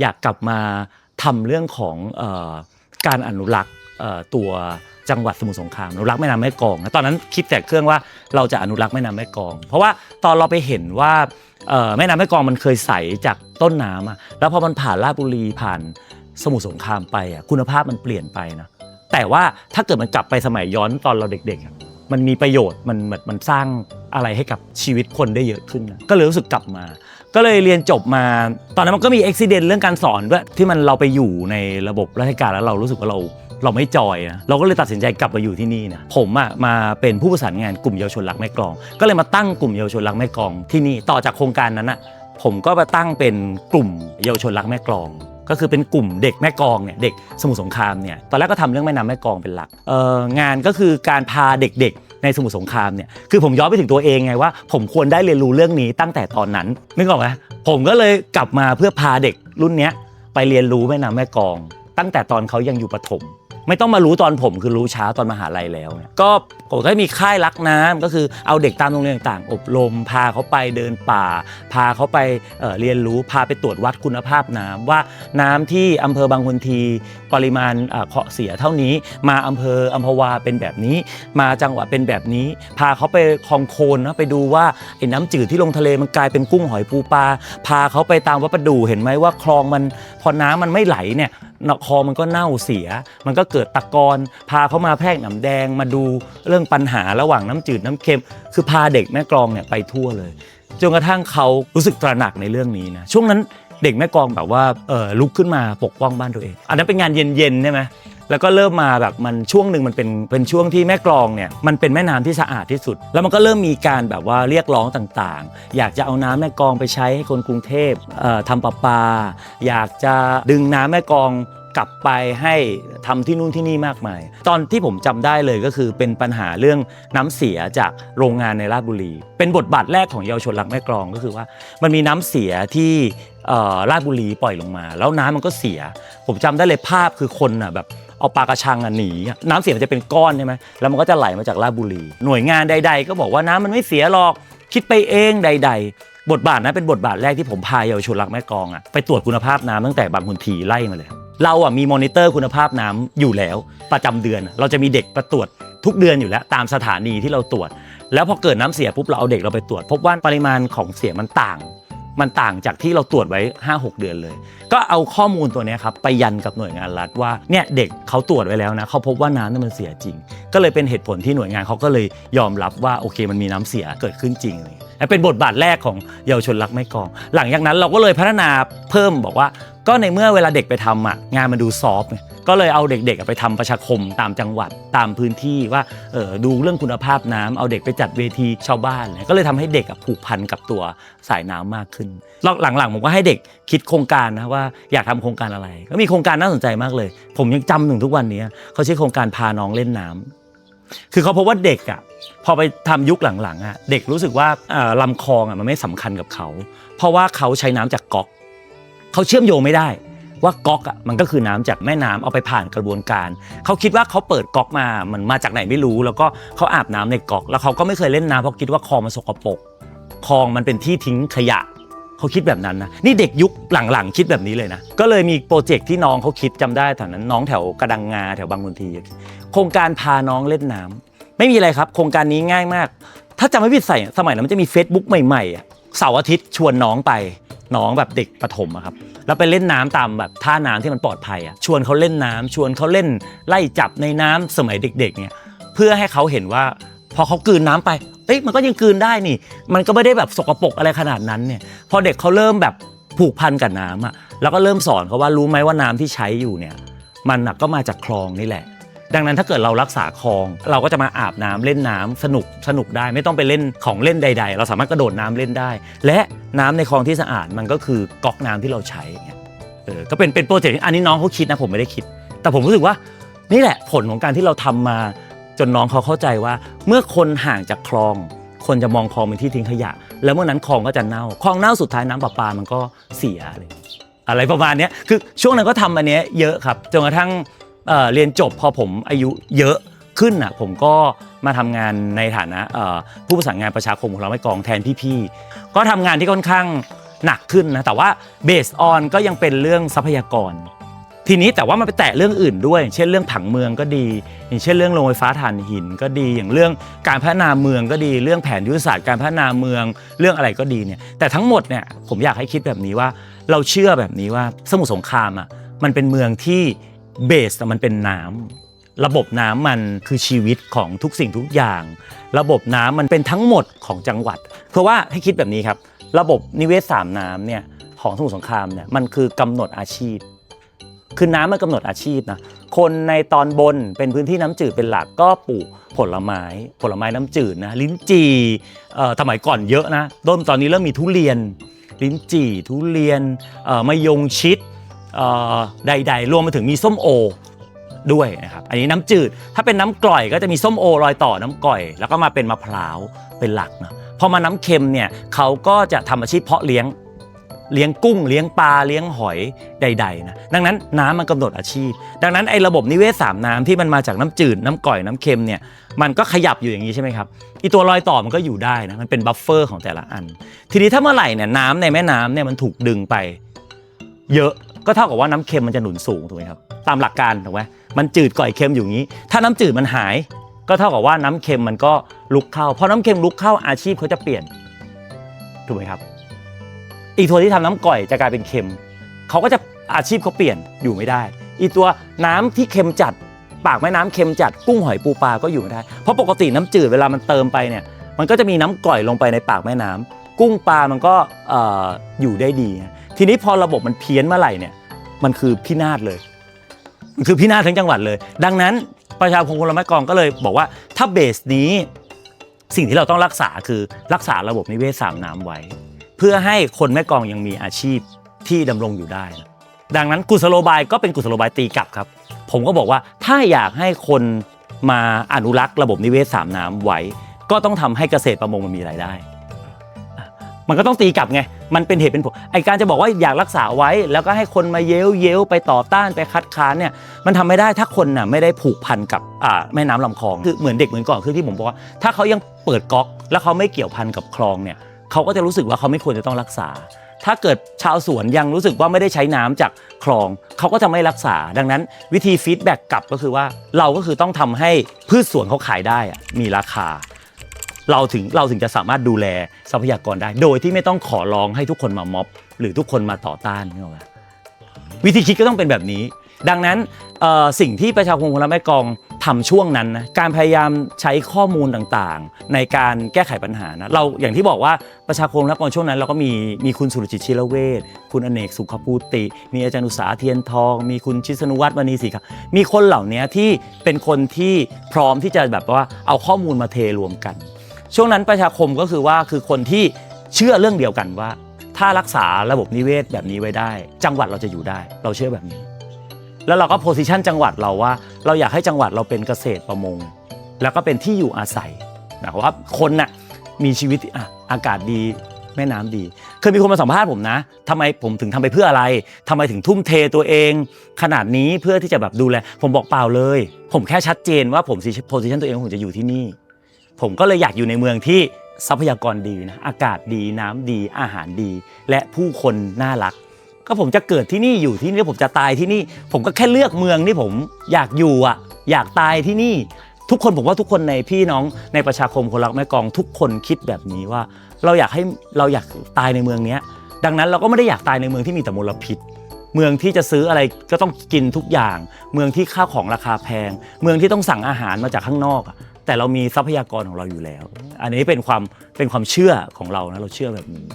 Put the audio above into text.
อยากกลับมาทำเรื่องของออการอนุรักษ์ตัวจังหวัดสมุทรสงครามอนุรักษ์แม่น้ำแม่กองนะตอนนั้นคิดแต่เครื่องว่าเราจะอนุรักษ์แม่น้ำแม่กอง เพราะว่าตอนเราไปเห็นว่าแม่น้ำแม่กองมันเคยใสจากต้นน้ำอะแล้วพอมันผ่านราชบุรีผ่านสมุทรสงครามไปอะคุณภาพมันเปลี่ยนไปนะแต่ว่าถ้าเกิดมันกลับไปสมัยย้อนตอนเราเด็กๆอะมันมีประโยชน์มันมันมันสร้างอะไรให้กับชีวิตคนได้เยอะขึ้นนะก็เลยรู้สึกกลับมา ก็เลยเรียนจบมา ตอนนั้นมันก็มีอุบิเหตุเรื่องการสอนด้วยที่มันเราไปอยู่ในระบบราชการแล้วเรารู้สึกว่าเราเราไม่จอยนะเราก็เลยตัดสินใจกลับมาอยู่ที่นี่นะผมอะมาเป็นผู้ประสานงานกลุ่มเยาวชนรักแม่กลอง ก็เลยมาตั้งกลุ่มเยาวชนรักแม่กลองที่นี่ต่อจากโครงการนั้นอะผมก็มาตั้งเป็นกลุ่มเยาวชนรักแม่กลอง ก็คือเป็นกลุ่มเด็กแม่กองเนี่ยเด็กสมุทรสงครามเนี่ยตอนแรกก็ทำเรื่องแม่น้ำแม่กองเป็นหลักเอ่องานก็คือการพาเด็ก ในสมุทรสงครามเนี่ยคือผมย้อนไปถึงตัวเองไงว่า ผมควรได้เรียนรู้เรื่องนี้ตั้งแต่ตอนนั้นนึกออกไหมผมก็เลยกลับมาเพื่อพาเด็กรุ่นเนี้ยไปเรียนรู้แม่น้ำแม่กอง ตั้งแต่ตอนเขายังอยู่ประถม ไม่ต้องมารู้ตอนผมคือรู้ช้าตอนมหาลัยแล้วเนี่ยก็ผมก็มีค่ายรักน้ำก็คือเอาเด็กตามโรงเรียนต่างๆ อบรม พาเขาไปเดินป่า พาเขาไปเอ่อเรียนรู้พาไปตรวจวัดคุณภาพน้ำว่าน้ำที่อำเภอบางคนทีปริมาณเอ่อเคาะเสียเท่านี้ มาอำเภออัมพวาเป็นแบบนี้ มาจังหวัดเป็นแบบนี้ พาเขาไปคลองโคนนะไปดูว่าไอ้น้ำจืดที่ลงทะเลมันกลายเป็นกุ้งหอยปูปลาพาเขาไปตามวัดประดู่เห็นไหมว่าคลองมันพอน้ำมันไม่ไหลเนี่ย คอมันก็เน่าเสีย มันก็เกิดตะกอนพาเขามาแพรกหนำแดงมาดูเรื่องปัญหาระหว่างน้ำจืดน้ำเค็ม คือพาเด็กแม่กรองเนี่ยไปทั่วเลยจนกระทั่งเขารู้สึกตระหนักในเรื่องนี้นะช่วงนั้นเด็กแม่กองแบบว่าเออลุกขึ้นมาปกป้องบ้านตัวเอง อันนั้นเป็นงานเย็นๆใช่ไหม แล้วก็เริ่มมาแบบมันช่วงหนึ่งมันเป็นเป็นช่วงที่แม่กลองเนี่ยมันเป็นแม่น้ำที่สะอาดที่สุด แล้วมันก็เริ่มมีการแบบว่าเรียกร้องต่างๆ อยากจะเอาน้ำแม่กลองไปใช้ให้คนกรุงเทพเอ่อทำประปา อยากจะดึงน้ำแม่กลองกลับไปให้ทำที่นู่นที่นี่มากมาย ตอนที่ผมจำได้เลยก็คือเป็นปัญหาเรื่องน้ำเสียจากโรงงานในราชบุรี เป็นบทบาทแรกของเยาวชนรักแม่กลองก็คือว่า มันมีน้ำเสียที่เอ่อราชบุรีปล่อยลงมา แล้วน้ำมันก็เสีย ผมจำได้เลยภาพคือคนอะแบบ เอาปลากระชังอะหนีอะน้ำเสียมันจะเป็นก้อนใช่ไหมแล้วมันก็จะไหลมาจากราชบุรี หน่วยงานใด ๆ ก็บอกว่าน้ำมันไม่เสียหรอกคิดไปเองใด ๆ บทบาทนั้นเป็นบทบาทแรกที่ผมพาเยาวชนรักแม่กลองอะไปตรวจคุณภาพน้ำตั้งแต่บางขุนทีไล่มาเลย เราอะมีมอนิเตอร์คุณภาพน้ำอยู่แล้ว ประจำเดือนเราจะมีเด็กประตรวจทุกเดือนอยู่แล้วตามสถานีที่เราตรวจ แล้วพอเกิดน้ำเสียปุ๊บเราเอาเด็กเราไปตรวจ พบว่าปริมาณของเสียมันต่าง มันต่างจากที่เราตรวจไว้ 5-6 เดือนเลย ก็เอาข้อมูลตัวนี้ครับไปยันกับหน่วยงานรัฐว่าเนี่ยเด็กเขาตรวจไว้แล้วนะเขาพบว่าน้ำนั้นมันเสียจริง ก็เลยเป็นเหตุผลที่หน่วยงานเขาก็เลยยอมรับว่าโอเคมันมีน้ำเสียเกิดขึ้นจริงเลยเป็นบทบาทแรกของเยาวชนรักไม่กอง หลังจากนั้นเราก็เลยพัฒนาเพิ่มบอกว่า ก็ในเมื่อเวลาเด็กไปทำอะงานมันดูซอฟต์ไงก็เลยเอาเด็กๆไปทำประชาคมตามจังหวัดตามพื้นที่ว่าเออดูเรื่องคุณภาพน้ำเอาเด็กไปจัดเวทีชาวบ้านเลยก็เลยทำให้เด็กผูกพันกับตัวสายน้ำมากขึ้นหลังๆผมก็ให้เด็กคิดโครงการนะว่าอยากทำโครงการอะไร ก็มีโครงการน่าสนใจมากเลย ผมยังจำถึงทุกวันนี้เขาชื่อโครงการพาน้องเล่นน้ำคือเขาพบว่าเด็กอะพอไปทำยุคหลังๆอะเด็กรู้สึกว่าเอ่อลำคลองอะมันไม่สำคัญกับเขา เพราะว่าเขาใช้น้ำจากก๊อก เขาเชื่อมโยงไม่ได้ ว่าก๊อกอะมันก็คือน้ำจากแม่น้ำเอาไปผ่านกระบวนการ เขาคิดว่าเขาเปิดก๊อกมามันมาจากไหนไม่รู้ แล้วก็เขาอาบน้ำในก๊อก แล้วเขาก็ไม่เคยเล่นน้ำเพราะคิดว่าคลองมันสกปรกคลองมันเป็นที่ทิ้งขยะเขาคิดแบบนั้นนะนี่เด็กยุคหลังๆ คิดแบบนี้เลยนะ ก็เลยมีโปรเจกต์ที่น้องเขาคิดจำได้ตอนนั้นน้องแถวกระดังงาแถวบางขุนที โครงการพาน้องเล่นน้ำไม่มีอะไรครับ โครงการนี้ง่ายมาก ถ้าจำไม่ผิดใส่สมัยนั้นมันจะมี Facebook ใหม่ๆอะ เสาร์อาทิตย์ชวนน้องไปน้องแบบเด็กประถมอะครับแล้วไปเล่นน้ำตามแบบท่าน้ำที่มันปลอดภัยอะชวนเขาเล่นน้ำชวนเขาเล่นไล่จับในน้ำสมัยเด็ก ๆ เนี่ยเพื่อให้เขาเห็นว่า พอเขากลืนน้ำไปเอ้ยมันก็ยังกลืนได้นี่ มันก็ไม่ได้แบบสกปรกอะไรขนาดนั้นเนี่ย พอเด็กเขาเริ่มแบบผูกพันกับน้ำอะแล้วก็เริ่มสอนเขาว่ารู้ไหมว่าน้ำที่ใช้อยู่เนี่ย มันน่ะก็มาจากคลองนี่แหละ ดังนั้นถ้าเกิดเรารักษาคลอง เราก็จะมาอาบน้ำเล่นน้ำสนุกสนุกได้ไม่ต้องไปเล่นของเล่นใด ๆ เราสามารถกระโดดน้ำเล่นได้ และน้ำในคลองที่สะอาดมันก็คือก๊อกน้ำที่เราใช้เนี่ยเออก็เป็นเป็นโปรเจกต์ที่อันนี้น้องเขาคิดนะผมไม่ได้คิด แต่ผมรู้สึกว่านี่แหละผลของการที่เราทำมาจนน้องเขาเข้าใจว่า เมื่อคนห่างจากคลอง คนจะมองคลองเป็นที่ทิ้งขยะ แล้วเมื่อนั้นคลองก็จะเน่าคลองเน่าสุดท้ายน้ำประปามันก็เสียเลยอะไรประมาณนี้คือช่วงนั้นก็ทำอันนี้เยอะครับจนกระทั่ง เรียนจบพอผมอายุเยอะขึ้นอะผมก็มาทำงานในฐานะผู้ประสานงานประชาคมของเราไม่กองแทนพี่ๆก็ทำงานที่ค่อนข้างหนักขึ้นนะแต่ว่าเบสออนก็ยังเป็นเรื่องทรัพยากร ทีนี้แต่ว่ามันไปแตะเรื่องอื่นด้วย เช่นเรื่องผังเมืองก็ดี อย่างเช่นเรื่องโรงไฟฟ้าถ่านหินก็ดี อย่างเรื่องการพัฒนาเมืองก็ดี เรื่องแผนยุทธศาสตร์การพัฒนาเมืองเรื่องอะไรก็ดีเนี่ยแต่ทั้งหมดเนี่ยผมอยากให้คิดแบบนี้ว่า เราเชื่อแบบนี้ว่าสมุทรสงครามอะมันเป็นเมืองที่ เบสมันเป็นน้ำระบบน้ำมันคือชีวิตของทุกสิ่งทุกอย่าง ระบบน้ำมันเป็นทั้งหมดของจังหวัด เพราะว่าให้คิดแบบนี้ครับ ระบบนิเวศสามน้ำเนี่ยของสมุทรสงครามเนี่ยมันคือกำหนดอาชีพ คือน้ำมันกำหนดอาชีพนะคนในตอนบนเป็นพื้นที่น้ำจืดเป็นหลักก็ปลูกผลไม้ ผลไม้น้ำจืดนะลิ้นจี่เอ่อสมัยก่อนเยอะนะต้นตอนนี้เริ่มมีทุเรียนลิ้นจี่ทุเรียนเอ่อมะยงชิด ใดๆ รวมมาถึงมีส้มโอด้วยนะครับอันนี้น้ำจืดถ้าเป็นน้ำกร่อยก็จะมีส้มโอรอยต่อน้ำกร่อย แล้วก็มาเป็นมะพร้าวเป็นหลักนะพอมาน้ำเค็มเนี่ยเขาก็จะทำอาชีพเพาะเลี้ยงเลี้ยงกุ้งเลี้ยงปลาเลี้ยงหอยใดๆนะดังนั้นน้ำมันกำหนดอาชีพ ดังนั้นไอ้ระบบนิเวศสามน้ำที่มันมาจากน้ำจืดน้ำก่อยน้ำเค็มเนี่ยมันก็ขยับอยู่อย่างนี้ใช่ไหมครับอีตัวรอยต่อมันก็อยู่ได้นะมันเป็นบัฟเฟอร์ของแต่ละอัน ทีนี้ถ้าเมื่อไหร่เนี่ยน้ำในแม่น้ำเนี่ยมันถูกดึงไป เยอะ ก็เท่ากับว่าน้ำเค็มมันจะหนุนสูงถูกไหมครับตามหลักการถูกไหมมันจืดก่อยเค็มอยู่อย่างนี้ ถ้าน้ำจืดมันหาย ก็เท่ากับว่าน้ำเค็มมันก็ลุกเข้าพราะน้ำเค็มลุกเข้าอาชีพเขาจะเปลี่ยนถูกไหมครับ อีกตัวที่ทำน้ำก่อยจะกลายเป็นเค็มเขาก็จะอาชีพเขาเปลี่ยนอยู่ไม่ได้ อีตัวน้ำที่เค็มจัด ปากแม่น้ำเค็มจัดกุ้งหอยปูปลาก็อยู่ไม่ได้เพราะปกติน้ำจืดเวลามันเติมไปเนี่ยมันก็จะมีน้ำก่อยลงไปในปากแม่น้ำ กุ้งปลามันก็เอ่อยู่ได้ดี ทีนี้พอระบบมันเพี้ยนเมื่อไหร่เนี่ยมันคือพินาศเลยมันคือพินาศทั้งจังหวัดเลย ดังนั้นประชาคมคนละแม่กองก็เลยบอกว่าถ้าเบสนี้สิ่งที่เราต้องรักษาคือรักษาระบบนิเวศสามน้ำไว้ เพื่อให้คนแม่กองยังมีอาชีพที่ดำรงอยู่ได้ ดังนั้นกุศโลบายก็เป็นกุศโลบายตีกลับครับ ผมก็บอกว่าถ้าอยากให้คนมาอนุรักษ์ระบบนิเวศสามน้ำไว้ ก็ต้องทำให้เกษตรประมงมันมีรายได้ มันก็ต้องตีกลับไง มันเป็นเหตุเป็นผล ไอการจะบอกว่าอยากรักษาไว้ แล้วก็ให้คนมาเย้ยวเย้ยวไปต่อต้านไปคัดค้านเนี่ย มันทำไม่ได้ถ้าคนน่ะไม่ได้ผูกพันกับอ่าแม่น้ำลำคลอง คือเหมือนเด็กเหมือนก่อนคือที่ผมบอกว่า ถ้าเขายังเปิดก๊อก แล้วเขาไม่เกี่ยวพันกับคลองเนี่ย เขาก็จะรู้สึกว่าเขาไม่ควรจะต้องรักษา ถ้าเกิดชาวสวนยังรู้สึกว่าไม่ได้ใช้น้ำจากคลอง เขาก็จะไม่รักษา ดังนั้น วิธีฟีดแบ็กกลับก็คือว่า เราก็คือต้องทำให้พืชสวนเขาขายได้อะมีราคา เราถึงเราถึงจะสามารถดูแลทรัพยากรได้ โดยที่ไม่ต้องขอร้องให้ทุกคนมาม็อบ หรือทุกคนมาต่อต้านนี่หรอกไหมวิธีคิดก็ต้องเป็นแบบนี้ ดังนั้นเอ่อสิ่งที่ประชาคมคนละแม่กองทำช่วงนั้นนะการพยายามใช้ข้อมูลต่างๆ ในการแก้ไขปัญหานะเราอย่างที่บอกว่าประชาคมละกลช่วงนั้น เราก็มีมีคุณสุรจิตชิรเวชคุณอเนกสุขภูติ มีอาจารย์อุตสาเทียนทอง มีคุณชิสนุวัฒน์มณีศรีครับมีคนเหล่านี้ที่เป็นคนที่พร้อมที่จะแบบว่าเอาข้อมูลมาเทรวมกัน ช่วงนั้นประชาคมก็คือว่าคือคนที่เชื่อเรื่องเดียวกันว่า ถ้ารักษาระบบนิเวศแบบนี้ไว้ได้ จังหวัดเราจะอยู่ได้ เราเชื่อแบบนี้ แล้วเราก็โพสิชันจังหวัดเราว่า เราอยากให้จังหวัดเราเป็นเกษตรประมง แล้วก็เป็นที่อยู่อาศัยนะว่าคนน่ะมีชีวิตอะอากาศดีแม่น้ำดีเคยมีคนมาสัมภาษณ์ผมนะทำไมผมถึงทำไปเพื่ออะไรทำไมถึงทุ่มเทตัวเอง ขนาดนี้เพื่อที่จะแบบดูแล ผมบอกเปล่าเลย ผมแค่ชัดเจนว่าผมโพสิชันตัวเองผมจะอยู่ที่นี่ ผมก็เลยอยากอยู่ในเมืองที่ทรัพยากรดีนะอากาศดีน้ำดีอาหารดี และผู้คนน่ารัก ก็ผมจะเกิดที่นี่อยู่ที่นี่แล้วผมจะตายที่นี่ ผมก็แค่เลือกเมืองที่ผมอยากอยู่อะ อยากตายที่นี่ ทุกคนผมว่าทุกคนในพี่น้องในประชาคมคนรักแม่กองทุกคนคิดแบบนี้ว่า เราอยากให้เราอยากตายในเมืองเนี้ย ดังนั้นเราก็ไม่ได้อยากตายในเมืองที่มีแต่มลพิษเมืองที่จะซื้ออะไรก็ต้องกินทุกอย่าง เมืองที่ข้าวของราคาแพง เมืองที่ต้องสั่งอาหารมาจากข้างนอกอะ แต่เรามีทรัพยากรของเราอยู่แล้ว อันนี้เป็นความเป็นความเชื่อของเรานะเราเชื่อแบบนี้